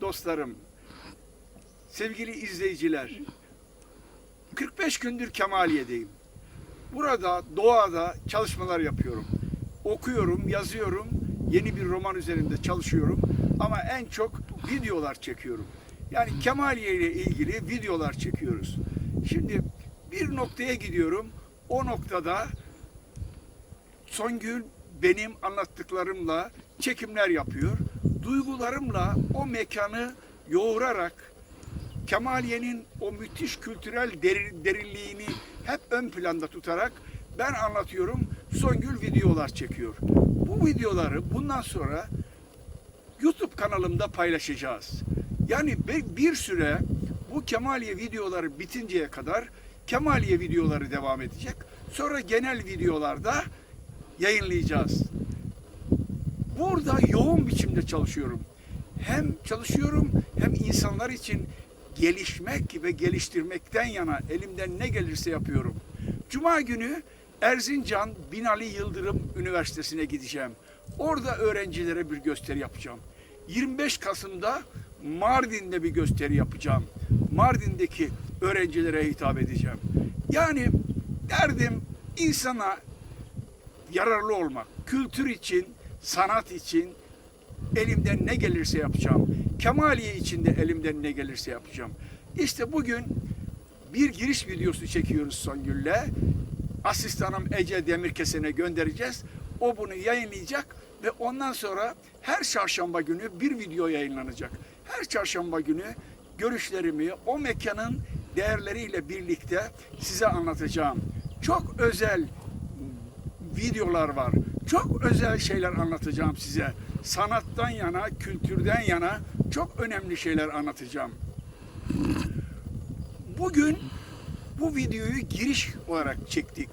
dostlarım, sevgili izleyiciler, 45 gündür Kemaliye'deyim. Burada doğada çalışmalar yapıyorum. Okuyorum, yazıyorum, yeni bir roman üzerinde çalışıyorum ama en çok videolar çekiyorum. Yani Kemaliye ile ilgili videolar çekiyoruz. Şimdi bir noktaya gidiyorum. O noktada Songül benim anlattıklarımla çekimler yapıyor. Duygularımla o mekanı yoğurarak Kemaliye'nin o müthiş kültürel deri- derinliğini hep ön planda tutarak ben anlatıyorum. Songül videolar çekiyor. Bu videoları bundan sonra YouTube kanalımda paylaşacağız. Yani bir süre bu Kemaliye videoları bitinceye kadar Kemaliye videoları devam edecek. Sonra genel videolarda yayınlayacağız. Burada yoğun biçimde çalışıyorum. Hem çalışıyorum hem insanlar için gelişmek ve geliştirmekten yana elimden ne gelirse yapıyorum. Cuma günü Erzincan Binali Yıldırım Üniversitesi'ne gideceğim. Orada öğrencilere bir gösteri yapacağım. 25 Kasım'da Mardin'de bir gösteri yapacağım. Mardin'deki öğrencilere hitap edeceğim. Yani derdim insana yararlı olmak, kültür için, sanat için elimden ne gelirse yapacağım. Kemaliye için de elimden ne gelirse yapacağım. İşte bugün bir giriş videosu çekiyoruz Songül'le. Asistanım Ece Demirkesen'e göndereceğiz. O bunu yayınlayacak ve ondan sonra her çarşamba günü bir video yayınlanacak. Her çarşamba günü görüşlerimi o mekanın değerleriyle birlikte size anlatacağım. Çok özel videolar var. Çok özel şeyler anlatacağım size. Sanattan yana, kültürden yana çok önemli şeyler anlatacağım. Bugün bu videoyu giriş olarak çektik.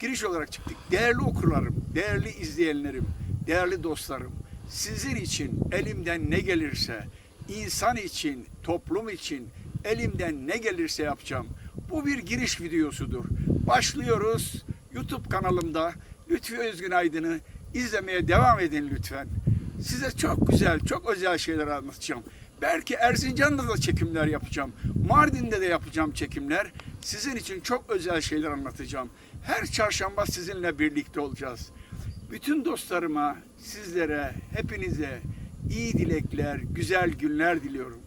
Giriş olarak çıktık. Değerli okurlarım, değerli izleyenlerim, değerli dostlarım, sizin için elimden ne gelirse, insan için, toplum için elimden ne gelirse yapacağım. Bu bir giriş videosudur. Başlıyoruz. YouTube kanalımda Lütfi Özgün Aydın'ı izlemeye devam edin lütfen. Size çok güzel, çok özel şeyler anlatacağım. Belki Erzincan'da da çekimler yapacağım. Mardin'de de yapacağım çekimler. Sizin için çok özel şeyler anlatacağım. Her çarşamba sizinle birlikte olacağız. Bütün dostlarıma, sizlere, hepinize iyi dilekler, güzel günler diliyorum.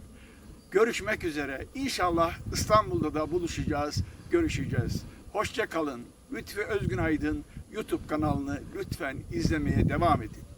Görüşmek üzere. İnşallah İstanbul'da da buluşacağız, görüşeceğiz. Hoşça kalın. Lütfi Özgün Aydın YouTube kanalını lütfen izlemeye devam edin.